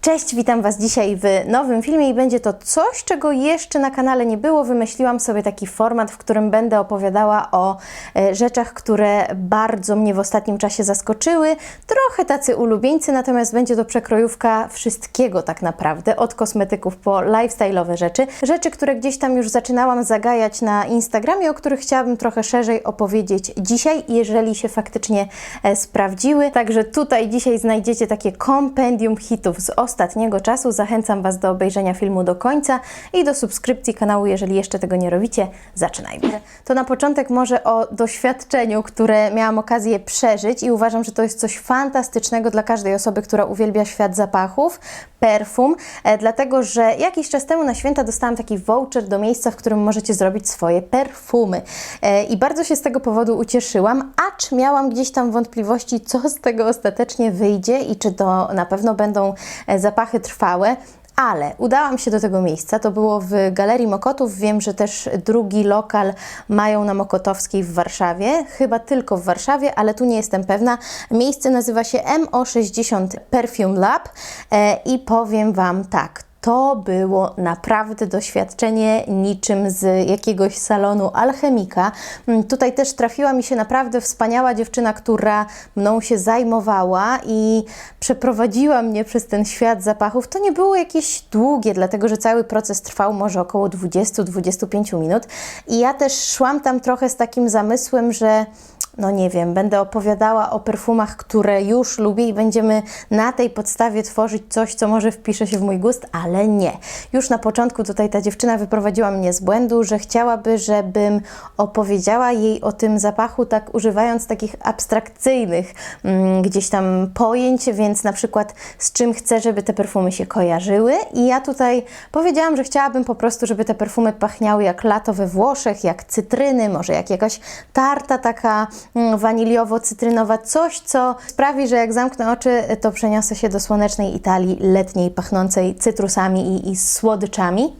Cześć, witam Was dzisiaj w nowym filmie i będzie to coś, czego jeszcze na kanale nie było. Wymyśliłam sobie taki format, w którym będę opowiadała o e, rzeczach, które bardzo mnie w ostatnim czasie zaskoczyły. Trochę tacy ulubieńcy, natomiast będzie to przekrojówka wszystkiego tak naprawdę, od kosmetyków po lifestyle'owe rzeczy. Rzeczy, które gdzieś tam już zaczynałam zagajać na Instagramie, o których chciałabym trochę szerzej opowiedzieć dzisiaj, jeżeli się faktycznie e, sprawdziły. Także tutaj dzisiaj znajdziecie takie kompendium hitów z ostatniego czasu. Zachęcam Was do obejrzenia filmu do końca i do subskrypcji kanału, jeżeli jeszcze tego nie robicie. Zaczynajmy. To na początek może o doświadczeniu, które miałam okazję przeżyć i uważam, że to jest coś fantastycznego dla każdej osoby, która uwielbia świat zapachów, perfum, e, dlatego że jakiś czas temu na święta dostałam taki voucher do miejsca, w którym możecie zrobić swoje perfumy. E, I bardzo się z tego powodu ucieszyłam, acz miałam gdzieś tam wątpliwości, co z tego ostatecznie wyjdzie i czy to na pewno będą e, zapachy trwałe. Ale udałam się do tego miejsca. To było w Galerii Mokotów. Wiem, że też drugi lokal mają na Mokotowskiej w Warszawie. Chyba tylko w Warszawie, ale tu nie jestem pewna. Miejsce nazywa się MO60 Perfume Lab e, i powiem Wam tak. To było naprawdę doświadczenie niczym z jakiegoś salonu alchemika. Mm, Tutaj też trafiła mi się naprawdę wspaniała dziewczyna, która mną się zajmowała i przeprowadziła mnie przez ten świat zapachów. To nie było jakieś długie, dlatego że cały proces trwał może około 20-25 minut. I ja też szłam tam trochę z takim zamysłem, że no nie wiem, będę opowiadała o perfumach, które już lubię i będziemy na tej podstawie tworzyć coś, co może wpisze się w mój gust, ale nie. Już na początku tutaj ta dziewczyna wyprowadziła mnie z błędu, że chciałaby, żebym opowiedziała jej o tym zapachu, tak używając takich abstrakcyjnych mm, gdzieś tam pojęć, więc na przykład z czym chcę, żeby te perfumy się kojarzyły. I ja tutaj powiedziałam, że chciałabym po prostu, żeby te perfumy pachniały jak lato we Włoszech, jak cytryny, może jak jakaś tarta taka waniliowo-cytrynowa, coś, co sprawi, że jak zamknę oczy, to przeniosę się do słonecznej Italii, letniej, pachnącej cytrusami i, i słodyczami.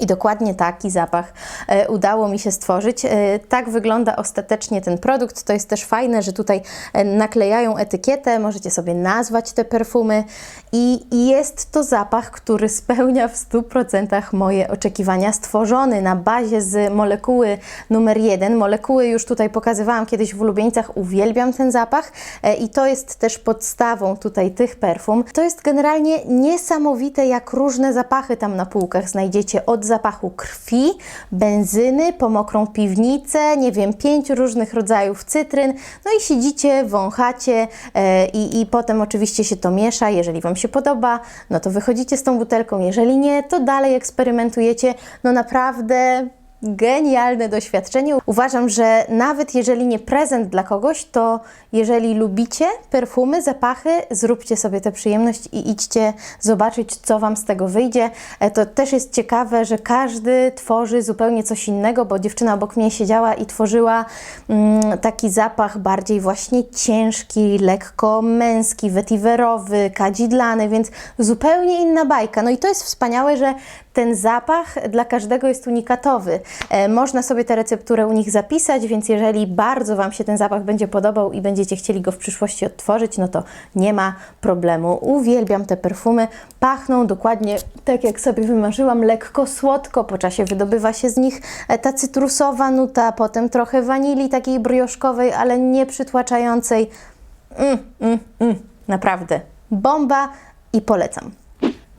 I dokładnie taki zapach e, udało mi się stworzyć. E, tak wygląda ostatecznie ten produkt. To jest też fajne, że tutaj e, naklejają etykietę, możecie sobie nazwać te perfumy i jest to zapach, który spełnia w 100% moje oczekiwania. Stworzony na bazie z molekuły numer jeden. Molekuły już tutaj pokazywałam kiedyś w ulubieńcach. Uwielbiam ten zapach i to jest też podstawą tutaj tych perfum. To jest generalnie niesamowite, jak różne zapachy tam na półkach znajdziecie. Od zapachu krwi, benzyny, po mokrą piwnicę, nie wiem, pięć różnych rodzajów cytryn. No i siedzicie, wąchacie e, i, i potem oczywiście się to miesza. Jeżeli Wam się podoba, no to wychodzicie z tą butelką. Jeżeli nie, to dalej eksperymentujecie. No naprawdę genialne doświadczenie. Uważam, że nawet jeżeli nie prezent dla kogoś, to jeżeli lubicie perfumy, zapachy, zróbcie sobie tę przyjemność i idźcie zobaczyć, co Wam z tego wyjdzie. E, To też jest ciekawe, że każdy tworzy zupełnie coś innego, bo dziewczyna obok mnie siedziała i tworzyła mm, taki zapach bardziej właśnie ciężki, lekko męski, wetiwerowy, kadzidlany, więc zupełnie inna bajka. No i to jest wspaniałe, że ten zapach dla każdego jest unikatowy. E, można sobie tę recepturę u nich zapisać, więc jeżeli bardzo Wam się ten zapach będzie podobał i będziecie chcieli go w przyszłości odtworzyć, no to nie ma problemu. Uwielbiam te perfumy. Pachną dokładnie tak, jak sobie wymarzyłam, lekko słodko. Po czasie wydobywa się z nich e, ta cytrusowa nuta, potem trochę wanilii takiej brioszkowej, ale nie przytłaczającej. Mm, mm, mm. Naprawdę. Bomba i polecam.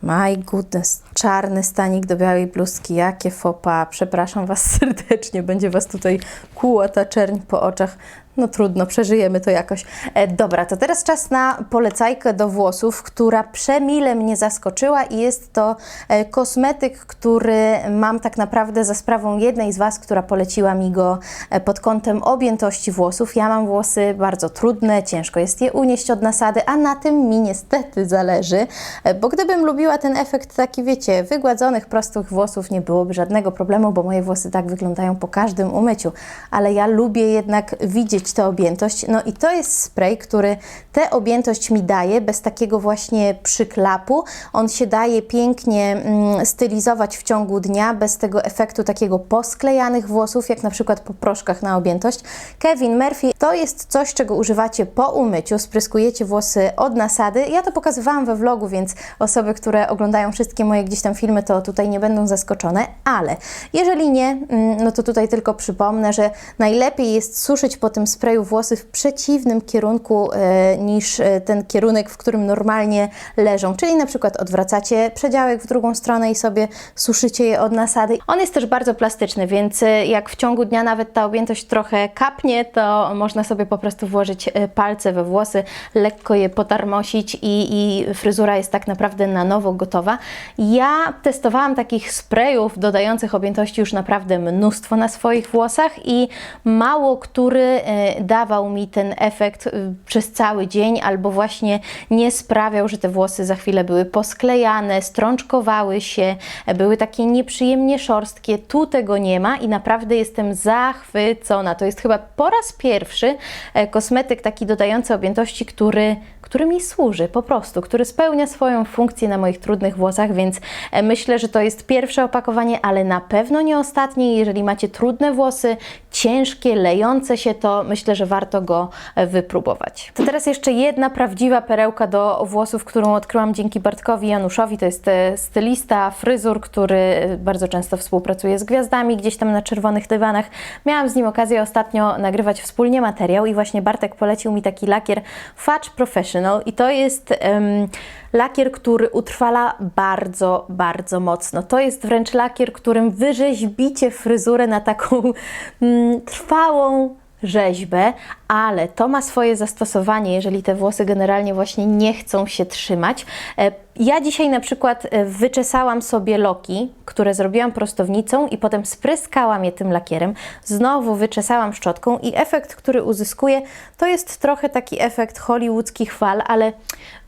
My goodness, czarny stanik do białej bluzki, jakie fopa. Przepraszam Was serdecznie, będzie Was tutaj kłuła ta czerń po oczach. No trudno, przeżyjemy to jakoś. E, dobra, to teraz czas na polecajkę do włosów, która przemile mnie zaskoczyła i jest to e, kosmetyk, który mam tak naprawdę za sprawą jednej z Was, która poleciła mi go e, pod kątem objętości włosów. Ja mam włosy bardzo trudne, ciężko jest je unieść od nasady, a na tym mi niestety zależy, e, bo gdybym lubiła ten efekt taki, wiecie, wygładzonych, prostych włosów, nie byłoby żadnego problemu, bo moje włosy tak wyglądają po każdym umyciu, ale ja lubię jednak widzieć czuć tę objętość. No i to jest spray, który tę objętość mi daje, bez takiego właśnie przyklapu. On się daje pięknie mm, stylizować w ciągu dnia, bez tego efektu takiego posklejanych włosów, jak na przykład po proszkach na objętość. Kevin Murphy to jest coś, czego używacie po umyciu, spryskujecie włosy od nasady. Ja to pokazywałam we vlogu, więc osoby, które oglądają wszystkie moje gdzieś tam filmy, to tutaj nie będą zaskoczone, ale jeżeli nie, mm, no to tutaj tylko przypomnę, że najlepiej jest suszyć po tym sprayu włosy w przeciwnym kierunku e, niż e, ten kierunek, w którym normalnie leżą, czyli na przykład odwracacie przedziałek w drugą stronę i sobie suszycie je od nasady. On jest też bardzo plastyczny, więc e, jak w ciągu dnia nawet ta objętość trochę kapnie, to można sobie po prostu włożyć palce we włosy, lekko je potarmosić i, i fryzura jest tak naprawdę na nowo gotowa. Ja testowałam takich sprayów dodających objętości już naprawdę mnóstwo na swoich włosach i mało który dawał mi ten efekt e, przez cały dzień albo właśnie nie sprawiał, że te włosy za chwilę były posklejane, strączkowały się, były takie nieprzyjemnie szorstkie. Tu tego nie ma i naprawdę jestem zachwycona. To jest chyba po raz pierwszy e, kosmetyk taki dodający objętości, który, który mi służy po prostu, który spełnia swoją funkcję na moich trudnych włosach, więc e, myślę, że to jest pierwsze opakowanie, ale na pewno nie ostatnie. Jeżeli macie trudne włosy, ciężkie, lejące się, to myślę, że warto go e, wypróbować. To teraz jeszcze jedna prawdziwa perełka do włosów, którą odkryłam dzięki Bartkowi Januszowi. To jest e, stylista fryzur, który e, bardzo często współpracuje z gwiazdami gdzieś tam na czerwonych dywanach. Miałam z nim okazję ostatnio nagrywać wspólnie materiał i właśnie Bartek polecił mi taki lakier Fudge Professional i to jest em, lakier, który utrwala bardzo, bardzo mocno. To jest wręcz lakier, którym wyrzeźbicie fryzurę na taką mm, trwałą rzeźbę, ale to ma swoje zastosowanie, jeżeli te włosy generalnie właśnie nie chcą się trzymać. Ja dzisiaj na przykład e, wyczesałam sobie loki, które zrobiłam prostownicą i potem spryskałam je tym lakierem. Znowu wyczesałam szczotką i efekt, który uzyskuję, to jest trochę taki efekt hollywoodzkich fal, ale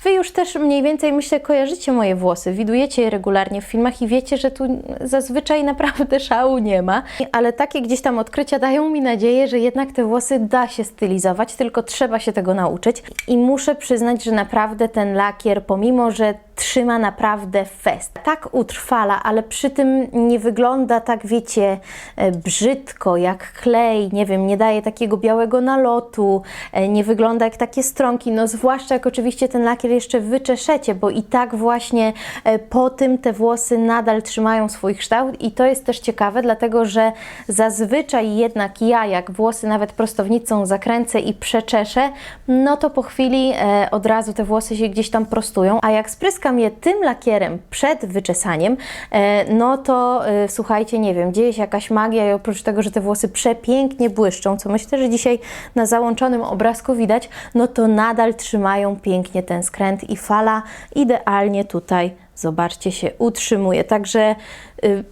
Wy już też mniej więcej, myślę, kojarzycie moje włosy, widujecie je regularnie w filmach i wiecie, że tu zazwyczaj naprawdę szału nie ma. Ale takie gdzieś tam odkrycia dają mi nadzieję, że jednak te włosy da się stylizować, tylko trzeba się tego nauczyć. I muszę przyznać, że naprawdę ten lakier, pomimo że trzyma naprawdę fest. Tak utrwala, ale przy tym nie wygląda tak, wiecie, e, brzydko jak klej, nie wiem, nie daje takiego białego nalotu, e, nie wygląda jak takie stronki, no zwłaszcza jak oczywiście ten lakier jeszcze wyczeszecie, bo i tak właśnie e, po tym te włosy nadal trzymają swój kształt i to jest też ciekawe, dlatego że zazwyczaj jednak ja, jak włosy nawet prostownicą zakręcę i przeczeszę, no to po chwili od razu te włosy się gdzieś tam prostują, a jak spryskam je tym lakierem przed wyczesaniem, e, no to e, słuchajcie, nie wiem, dzieje się jakaś magia i oprócz tego, że te włosy przepięknie błyszczą, co myślę, że dzisiaj na załączonym obrazku widać, no to nadal trzymają pięknie ten skręt i fala idealnie tutaj, zobaczcie, się utrzymuje. Także y,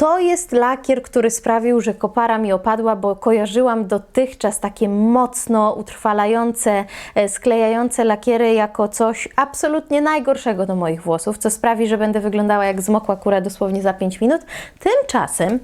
to jest lakier, który sprawił, że kopara mi opadła, bo kojarzyłam dotychczas takie mocno utrwalające, e, sklejające lakiery jako coś absolutnie najgorszego do moich włosów, co sprawi, że będę wyglądała jak zmokła kura dosłownie za 5 minut. Tymczasem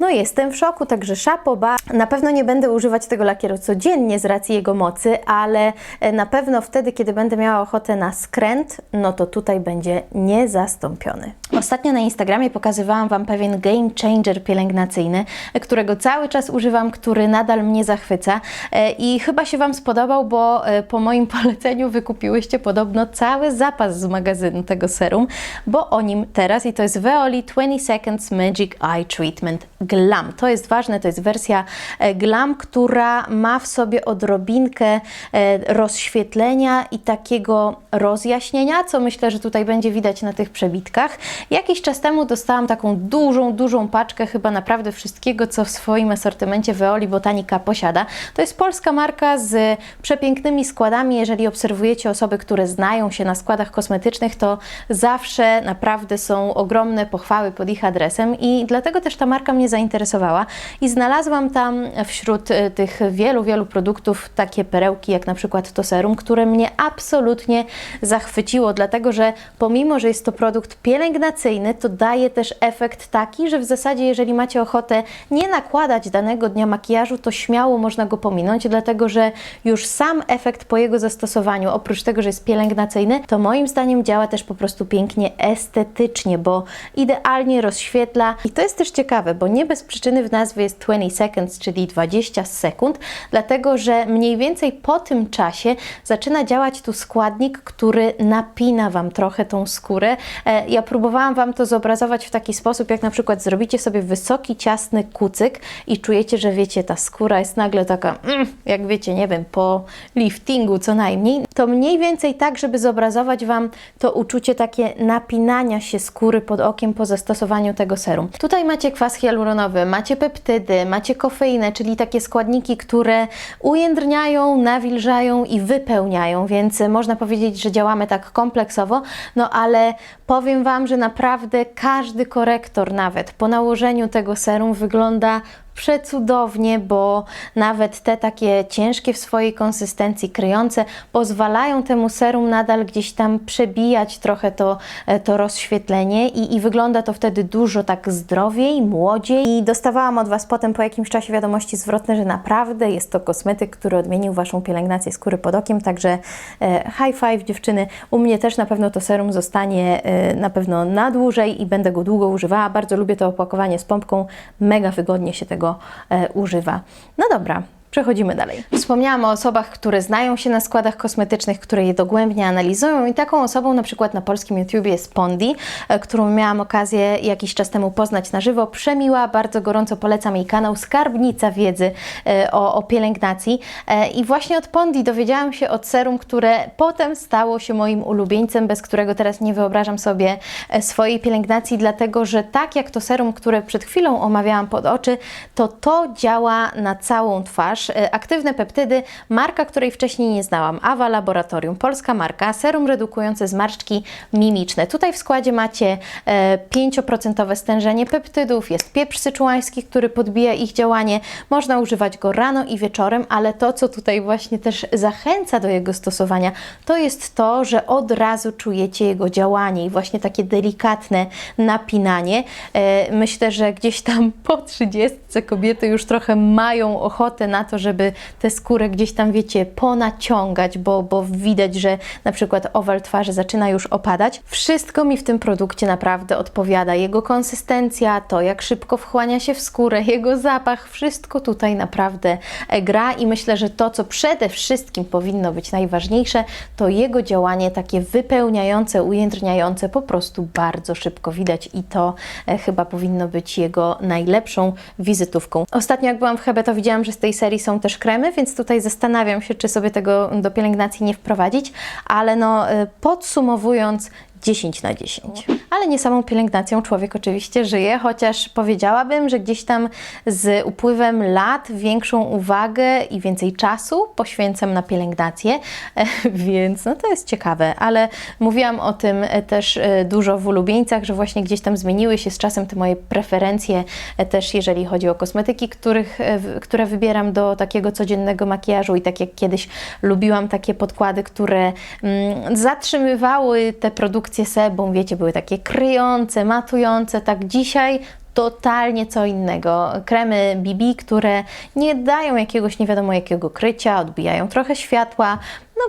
no jestem w szoku, także szapoba. Na pewno nie będę używać tego lakieru codziennie z racji jego mocy, ale e, na pewno wtedy, kiedy będę miała ochotę na skręt, no to tutaj będzie niezastąpiony. Ostatnio na Instagramie pokazywałam Wam pewien game changer pielęgnacyjny, e, którego cały czas używam, który nadal mnie zachwyca e, i chyba się Wam spodobał, bo po moim poleceniu wykupiłyście podobno cały zapas z magazynu tego serum, bo o nim teraz i to jest Veoli 20 Seconds Magic Eye Treatment Glam. To jest ważne, to jest wersja e, Glam, która ma w sobie odrobinkę e, rozświetlenia i takiego rozjaśnienia, co myślę, że tutaj będzie widać na tych przebitkach. Jakiś czas temu dostałam taką dużą, dużą paczkę chyba naprawdę wszystkiego, co w swoim asortymencie Veoli Botanica posiada. To jest polska marka z przepięknymi składami. Jeżeli obserwujecie osoby, które znają się na składach kosmetycznych, to zawsze naprawdę są ogromne pochwały pod ich adresem i dlatego też ta marka mnie zainteresowała i znalazłam tam wśród e, tych wielu, wielu produktów takie perełki, jak na przykład to serum, które mnie absolutnie zachwyciło, dlatego że pomimo, że jest to produkt pielęgnacyjny, to daje też efekt taki, że w zasadzie jeżeli macie ochotę nie nakładać danego dnia makijażu, to śmiało można go pominąć, dlatego że już sam efekt po jego zastosowaniu, oprócz tego, że jest pielęgnacyjny, to moim zdaniem działa też po prostu pięknie estetycznie, bo idealnie rozświetla. I to jest też ciekawe, bo nie bez przyczyny w nazwie jest 20 seconds, czyli 20 sekund, dlatego że mniej więcej po tym czasie zaczyna działać tu składnik, który napina Wam trochę tą skórę. E, Ja próbowałam Wam to zobrazować w taki sposób, jak na przykład zrobicie sobie wysoki, ciasny kucyk i czujecie, że wiecie, ta skóra jest nagle taka, mm, jak wiecie, nie wiem, po liftingu co najmniej, to mniej więcej tak, żeby zobrazować Wam to uczucie takie napinania się skóry pod okiem po zastosowaniu tego serum. Tutaj macie kwas hialuronowy, macie peptydy, macie kofeinę, czyli takie składniki, które ujędrniają, nawilżają i wypełniają, więc można powiedzieć, że działamy tak kompleksowo, no ale powiem Wam, że naprawdę każdy korektor nawet po nałożeniu tego serum wygląda przecudownie, bo nawet te takie ciężkie w swojej konsystencji, kryjące, pozwalają temu serum nadal gdzieś tam przebijać trochę to, e, to rozświetlenie i, i wygląda to wtedy dużo tak zdrowiej, młodziej. I dostawałam od Was potem po jakimś czasie wiadomości zwrotne, że naprawdę jest to kosmetyk, który odmienił Waszą pielęgnację skóry pod okiem, także e, high five dziewczyny. U mnie też na pewno to serum zostanie e, na pewno na dłużej i będę go długo używała. Bardzo lubię to opakowanie z pompką, mega wygodnie się tego e, używa. No dobra, Przechodzimy dalej. Wspomniałam o osobach, które znają się na składach kosmetycznych, które je dogłębnie analizują i taką osobą na przykład na polskim YouTubie jest Pondi, e, którą miałam okazję jakiś czas temu poznać na żywo. Przemiła, bardzo gorąco polecam jej kanał Skarbnica Wiedzy e, o, o pielęgnacji E, i właśnie od Pondi dowiedziałam się o serum, które potem stało się moim ulubieńcem, bez którego teraz nie wyobrażam sobie swojej pielęgnacji, dlatego że tak jak to serum, które przed chwilą omawiałam pod oczy, to to działa na całą twarz. E, Aktywne peptydy, marka, której wcześniej nie znałam, Awa Laboratorium, polska marka, serum redukujące zmarszczki mimiczne. Tutaj w składzie macie e, 5% stężenie peptydów, jest pieprz syczuański, który podbija ich działanie. Można używać go rano i wieczorem, ale to, co tutaj właśnie też zachęca do jego stosowania, to jest to, że od razu czujecie jego działanie i właśnie takie delikatne napinanie. E, Myślę, że gdzieś tam po 30 kobiety już trochę mają ochotę na to, żeby tę skórę gdzieś tam, wiecie, ponaciągać, bo, bo widać, że na przykład owal twarzy zaczyna już opadać. Wszystko mi w tym produkcie naprawdę odpowiada. Jego konsystencja, to jak szybko wchłania się w skórę, jego zapach, wszystko tutaj naprawdę e, gra i myślę, że to, co przede wszystkim powinno być najważniejsze, to jego działanie takie wypełniające, ujędrniające, po prostu bardzo szybko widać i to e, chyba powinno być jego najlepszą wizytówką. Ostatnio jak byłam w Hebe, to widziałam, że z tej serii są też kremy, więc tutaj zastanawiam się, czy sobie tego do pielęgnacji nie wprowadzić, ale no e, podsumowując, 10 na 10. Ale nie samą pielęgnacją człowiek oczywiście żyje, chociaż powiedziałabym, że gdzieś tam z upływem lat większą uwagę i więcej czasu poświęcam na pielęgnację, więc no to jest ciekawe, ale mówiłam o tym e, też e, dużo w ulubieńcach, że właśnie gdzieś tam zmieniły się z czasem te moje preferencje e, też jeżeli chodzi o kosmetyki, których, które wybieram do takiego codziennego makijażu i tak jak kiedyś lubiłam takie podkłady, które mm, zatrzymywały te produkcje sebum, wiecie, były takie kryjące, matujące, tak dzisiaj totalnie co innego. Kremy BB, które nie dają jakiegoś nie wiadomo jakiego krycia, odbijają trochę światła.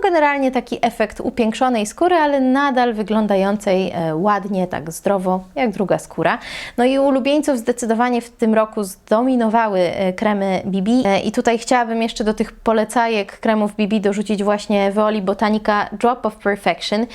Generalnie taki efekt upiększonej skóry, ale nadal wyglądającej e, ładnie, tak zdrowo, jak druga skóra. No i ulubieńców zdecydowanie w tym roku zdominowały e, kremy BB E, i tutaj chciałabym jeszcze do tych polecajek kremów BB dorzucić właśnie Veoli Botanica Drop of Perfection.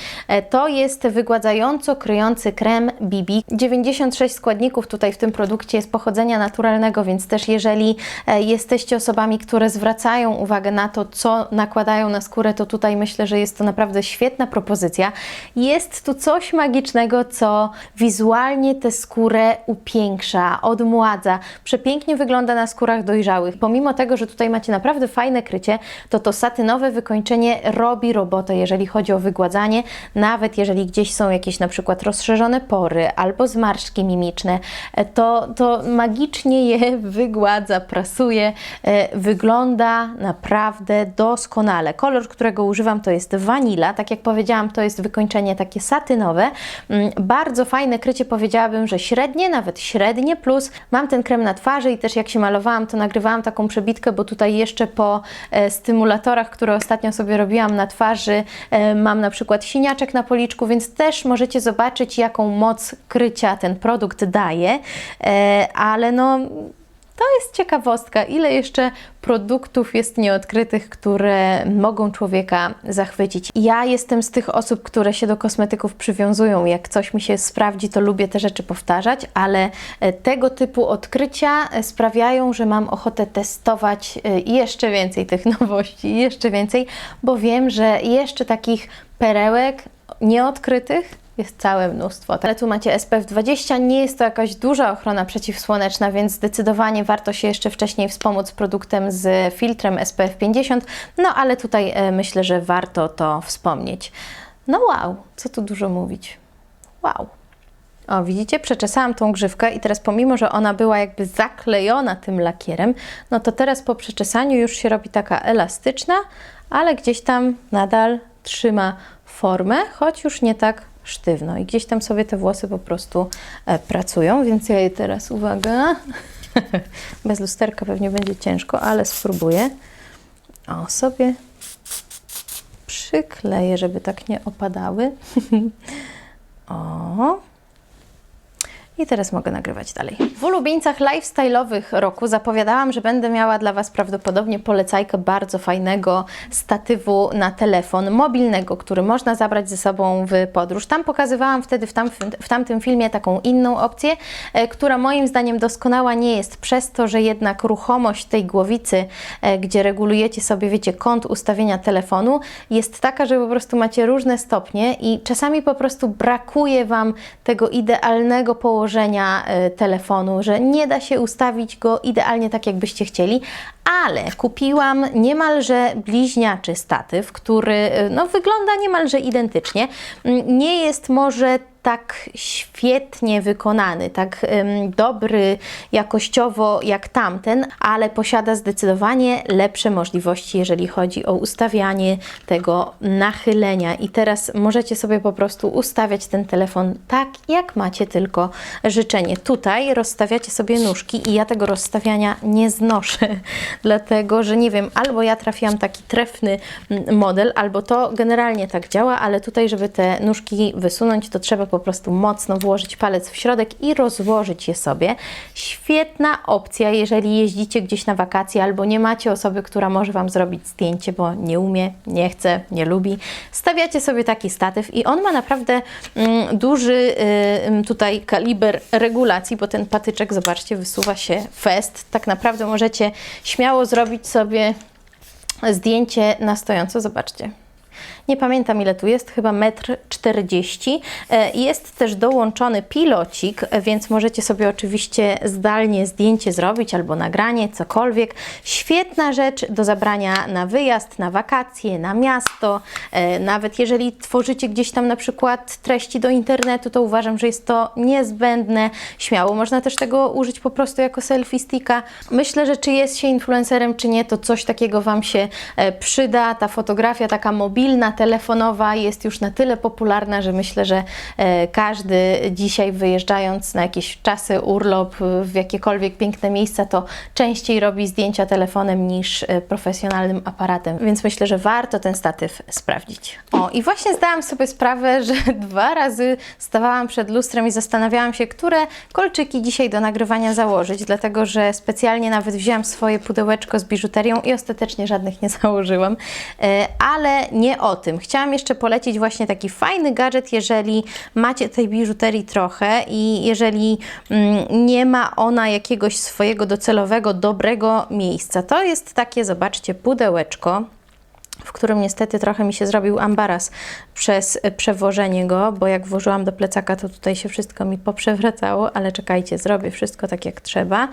To jest wygładzająco kryjący krem BB. 96 składników tutaj w tym produkcie jest pochodzenia naturalnego, więc też jeżeli jesteście osobami, które zwracają uwagę na to, co nakładają na skórę, to tutaj myślę, że jest to naprawdę świetna propozycja. Jest tu coś magicznego, co wizualnie tę skórę upiększa, odmładza. Przepięknie wygląda na skórach dojrzałych. Pomimo tego, że tutaj macie naprawdę fajne krycie, to to satynowe wykończenie robi robotę, jeżeli chodzi o wygładzanie, nawet jeżeli gdzieś są jakieś na przykład rozszerzone pory albo zmarszczki mimiczne, e, to, to magicznie je wygładza, prasuje, e, wygląda naprawdę doskonale. Kolor, którego używam to jest wanila, tak jak powiedziałam, to jest wykończenie takie satynowe. Mm, Bardzo fajne krycie, powiedziałabym, że średnie, nawet średnie, plus mam ten krem na twarzy i też jak się malowałam, to nagrywałam taką przebitkę, bo tutaj jeszcze po e, stymulatorach, które ostatnio sobie robiłam na twarzy, e, mam na przykład siniaczek na policzku, więc też możecie zobaczyć, jaką moc krycia ten produkt daje, e, ale no to jest ciekawostka, ile jeszcze produktów jest nieodkrytych, które mogą człowieka zachwycić. Ja jestem z tych osób, które się do kosmetyków przywiązują. Jak coś mi się sprawdzi, to lubię te rzeczy powtarzać, ale e, tego typu odkrycia e, sprawiają, że mam ochotę testować e, jeszcze więcej tych nowości, jeszcze więcej, bo wiem, że jeszcze takich perełek nieodkrytych jest całe mnóstwo. Ale tu macie SPF 20, nie jest to jakaś duża ochrona przeciwsłoneczna, więc zdecydowanie warto się jeszcze wcześniej wspomóc produktem z filtrem SPF 50, no ale tutaj e, myślę, że warto to wspomnieć. No wow, co tu dużo mówić. Wow. O, widzicie, przeczesałam tą grzywkę i teraz pomimo, że ona była jakby zaklejona tym lakierem, no to teraz po przeczesaniu już się robi taka elastyczna, ale gdzieś tam nadal trzyma formę, choć już nie tak sztywno. I gdzieś tam sobie te włosy po prostu e, pracują, więc ja je teraz, uwaga, bez lusterka pewnie będzie ciężko, ale spróbuję. O, sobie przykleję, żeby tak nie opadały. o. I teraz mogę nagrywać dalej. W ulubieńcach lifestyle'owych roku zapowiadałam, że będę miała dla Was prawdopodobnie polecajkę bardzo fajnego statywu na telefon mobilnego, który można zabrać ze sobą w podróż. Tam pokazywałam wtedy w, tam, w tamtym filmie taką inną opcję, e, która moim zdaniem doskonała nie jest przez to, że jednak ruchomość tej głowicy, e, gdzie regulujecie sobie, wiecie, kąt ustawienia telefonu, jest taka, że po prostu macie różne stopnie i czasami po prostu brakuje Wam tego idealnego położenia e, telefonu, że nie da się ustawić go idealnie tak, jakbyście chcieli, ale kupiłam niemalże bliźniaczy statyw, który e, no, wygląda niemalże identycznie. Mm, Nie jest może tak świetnie wykonany, tak dobry jakościowo jak tamten, ale posiada zdecydowanie lepsze możliwości, jeżeli chodzi o ustawianie tego nachylenia. I teraz możecie sobie po prostu ustawiać ten telefon tak, jak macie tylko życzenie. Tutaj rozstawiacie sobie nóżki i ja tego rozstawiania nie znoszę, dlatego że nie wiem, albo ja trafiłam taki trefny mm, model, albo to generalnie tak działa, ale tutaj, żeby te nóżki wysunąć, to trzeba po prostu mocno włożyć palec w środek i rozłożyć je sobie. Świetna opcja, jeżeli jeździcie gdzieś na wakacje albo nie macie osoby, która może Wam zrobić zdjęcie, bo nie umie, nie chce, nie lubi. Stawiacie sobie taki statyw i on ma naprawdę mm, duży y, tutaj kaliber regulacji, bo ten patyczek, zobaczcie, wysuwa się fest. Tak naprawdę możecie śmiało zrobić sobie zdjęcie na stojąco, zobaczcie. Nie pamiętam ile tu jest, chyba 1,40 m. Jest też dołączony pilocik, e, więc możecie sobie oczywiście zdalnie zdjęcie zrobić albo nagranie, cokolwiek. Świetna rzecz do zabrania na wyjazd, na wakacje, na miasto. E, Nawet jeżeli tworzycie gdzieś tam na przykład treści do internetu, to uważam, że jest to niezbędne. Śmiało można też tego użyć po prostu jako selfie sticka. Myślę, że czy jest się influencerem, czy nie, to coś takiego Wam się e, przyda. Ta fotografia taka mobilna, telefonowa jest już na tyle popularna, że myślę, że e, każdy dzisiaj wyjeżdżając na jakieś czasy, urlop w jakiekolwiek piękne miejsca, to częściej robi zdjęcia telefonem niż e, profesjonalnym aparatem, więc myślę, że warto ten statyw sprawdzić. O, i właśnie zdałam sobie sprawę, że dwa razy stawałam przed lustrem i zastanawiałam się, które kolczyki dzisiaj do nagrywania założyć, dlatego że specjalnie nawet wzięłam swoje pudełeczko z biżuterią i ostatecznie żadnych nie założyłam, E, ale nie o tym. Chciałam jeszcze polecić właśnie taki fajny gadżet, jeżeli macie tej biżuterii trochę i jeżeli mm, nie ma ona jakiegoś swojego docelowego, dobrego miejsca. To jest takie, zobaczcie, pudełeczko w którym niestety trochę mi się zrobił ambaras przez przewożenie go, bo jak włożyłam do plecaka, to tutaj się wszystko mi poprzewracało, ale czekajcie, zrobię wszystko tak jak trzeba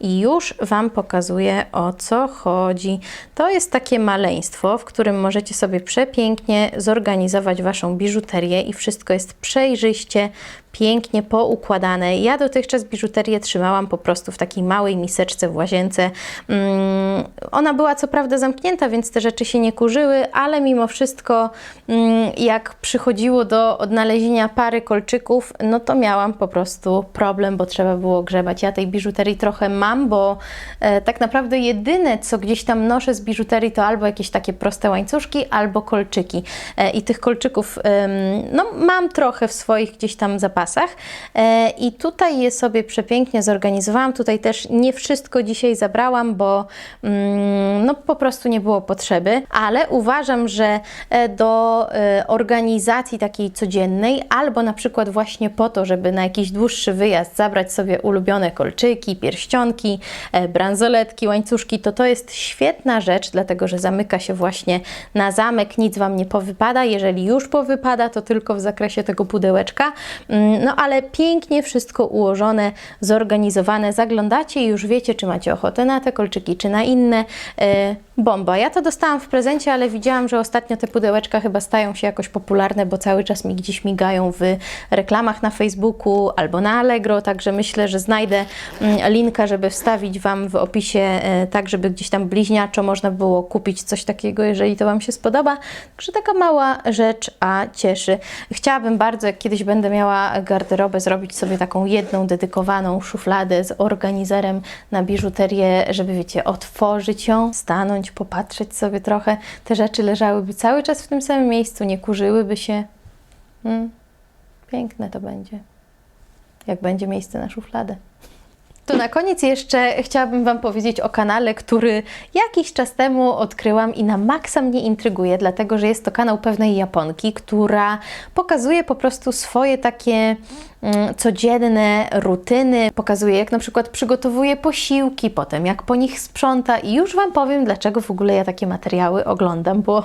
i już Wam pokazuję o co chodzi. To jest takie maleństwo, w którym możecie sobie przepięknie zorganizować Waszą biżuterię i wszystko jest przejrzyście, pięknie poukładane. Ja dotychczas biżuterię trzymałam po prostu w takiej małej miseczce w łazience. Mm, ona była co prawda zamknięta, więc te rzeczy się nie kurzyły, ale mimo wszystko mm, jak przychodziło do odnalezienia pary kolczyków, no to miałam po prostu problem, bo trzeba było grzebać. Ja tej biżuterii trochę mam, bo e, tak naprawdę jedyne, co gdzieś tam noszę z biżuterii, to albo jakieś takie proste łańcuszki, albo kolczyki. E, I tych kolczyków em, no, mam trochę w swoich gdzieś tam zapasach. E, I tutaj je sobie przepięknie zorganizowałam. Tutaj też nie wszystko dzisiaj zabrałam, bo mm, no, po prostu nie było potrzeby, ale uważam, że e, do e, organizacji takiej codziennej, albo na przykład właśnie po to, żeby na jakiś dłuższy wyjazd zabrać sobie ulubione kolczyki, pierścionki, e, bransoletki, łańcuszki, to to jest świetna rzecz, dlatego że zamyka się właśnie na zamek, nic Wam nie powypada. Jeżeli już powypada, to tylko w zakresie tego pudełeczka. Mm, No ale pięknie wszystko ułożone, zorganizowane. Zaglądacie i już wiecie, czy macie ochotę na te kolczyki, czy na inne. Bomba. Ja to dostałam w prezencie, ale widziałam, że ostatnio te pudełeczka chyba stają się jakoś popularne, bo cały czas mi gdzieś migają w reklamach na Facebooku albo na Allegro, także myślę, że znajdę mm, linka, żeby wstawić Wam w opisie, e, tak żeby gdzieś tam bliźniaczo można było kupić coś takiego, jeżeli to Wam się spodoba. Także taka mała rzecz, a cieszy. Chciałabym bardzo, jak kiedyś będę miała garderobę, zrobić sobie taką jedną dedykowaną szufladę z organizerem na biżuterię, żeby wiecie, otworzyć ją, stanąć, popatrzeć sobie trochę. Te rzeczy leżałyby cały czas w tym samym miejscu, nie kurzyłyby się. Mm, piękne to będzie. Jak będzie miejsce na szufladę. To na koniec jeszcze chciałabym Wam powiedzieć o kanale, który jakiś czas temu odkryłam i na maksa mnie intryguje, dlatego że jest to kanał pewnej Japonki, która pokazuje po prostu swoje takie mm, codzienne rutyny, pokazuje jak na przykład przygotowuje posiłki, potem jak po nich sprząta. I już Wam powiem, dlaczego w ogóle ja takie materiały oglądam, bo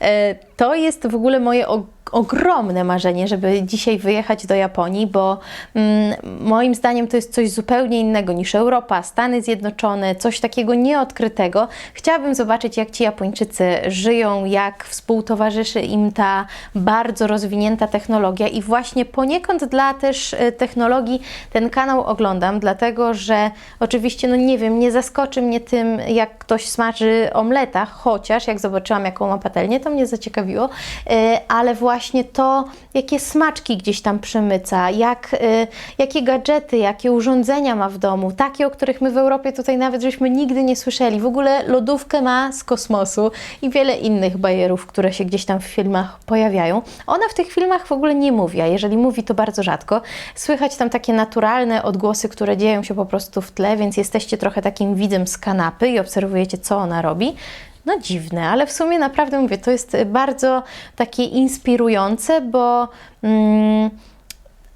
e, to jest w ogóle moje ogromne marzenie, żeby dzisiaj wyjechać do Japonii, bo mm, moim zdaniem to jest coś zupełnie innego niż Europa, Stany Zjednoczone, coś takiego nieodkrytego. Chciałabym zobaczyć, jak ci Japończycy żyją, jak współtowarzyszy im ta bardzo rozwinięta technologia i właśnie poniekąd dla też e, technologii ten kanał oglądam, dlatego że oczywiście, no nie wiem, nie zaskoczy mnie tym, jak ktoś smaży omleta, chociaż jak zobaczyłam, jaką ma patelnię, to mnie zaciekawiło, e, ale właśnie to, jakie smaczki gdzieś tam przemyca, jak, e, jakie gadżety, jakie urządzenia ma w domu, takie, o których my w Europie tutaj nawet żeśmy nigdy nie słyszeli. W ogóle lodówkę ma z kosmosu i wiele innych bajerów, które się gdzieś tam w filmach pojawiają. Ona w tych filmach w ogóle nie mówi, a jeżeli mówi, to bardzo rzadko. Słychać tam takie naturalne odgłosy, które dzieją się po prostu w tle, więc jesteście trochę takim widzem z kanapy i obserwujecie, co ona robi. No dziwne, ale w sumie naprawdę mówię, to jest bardzo takie inspirujące, bo mm,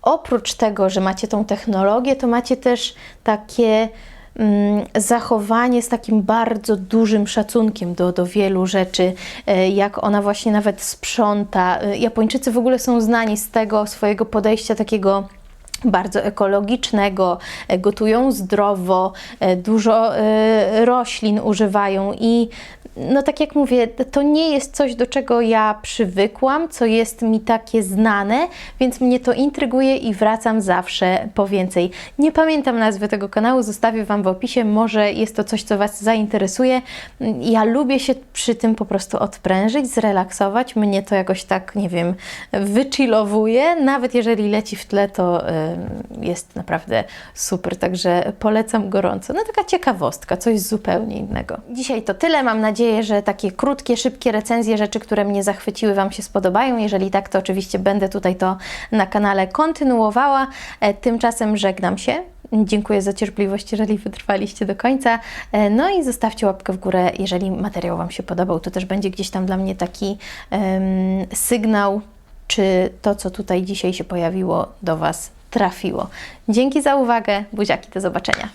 oprócz tego, że macie tą technologię, to macie też takie mm, zachowanie z takim bardzo dużym szacunkiem do, do wielu rzeczy, e, jak ona właśnie nawet sprząta. E, Japończycy w ogóle są znani z tego swojego podejścia takiego bardzo ekologicznego, e, gotują zdrowo, dużo roślin używają i no tak jak mówię, to nie jest coś, do czego ja przywykłam, co jest mi takie znane, więc mnie to intryguje i wracam zawsze po więcej. Nie pamiętam nazwy tego kanału, zostawię Wam w opisie, może jest to coś, co Was zainteresuje. Ja lubię się przy tym po prostu odprężyć, zrelaksować, mnie to jakoś tak, nie wiem, wychillowuje, nawet jeżeli leci w tle, to jest naprawdę super, także polecam gorąco. No taka ciekawostka, coś zupełnie innego. Dzisiaj to tyle, mam nadzieję, że takie krótkie, szybkie recenzje rzeczy, które mnie zachwyciły, Wam się spodobają. Jeżeli tak, to oczywiście będę tutaj to na kanale kontynuowała. E, Tymczasem żegnam się. Dziękuję za cierpliwość, jeżeli wytrwaliście do końca. E, No i zostawcie łapkę w górę, jeżeli materiał Wam się podobał. To też będzie gdzieś tam dla mnie taki em, sygnał, czy to, co tutaj dzisiaj się pojawiło, do Was trafiło. Dzięki za uwagę. Buziaki, do zobaczenia.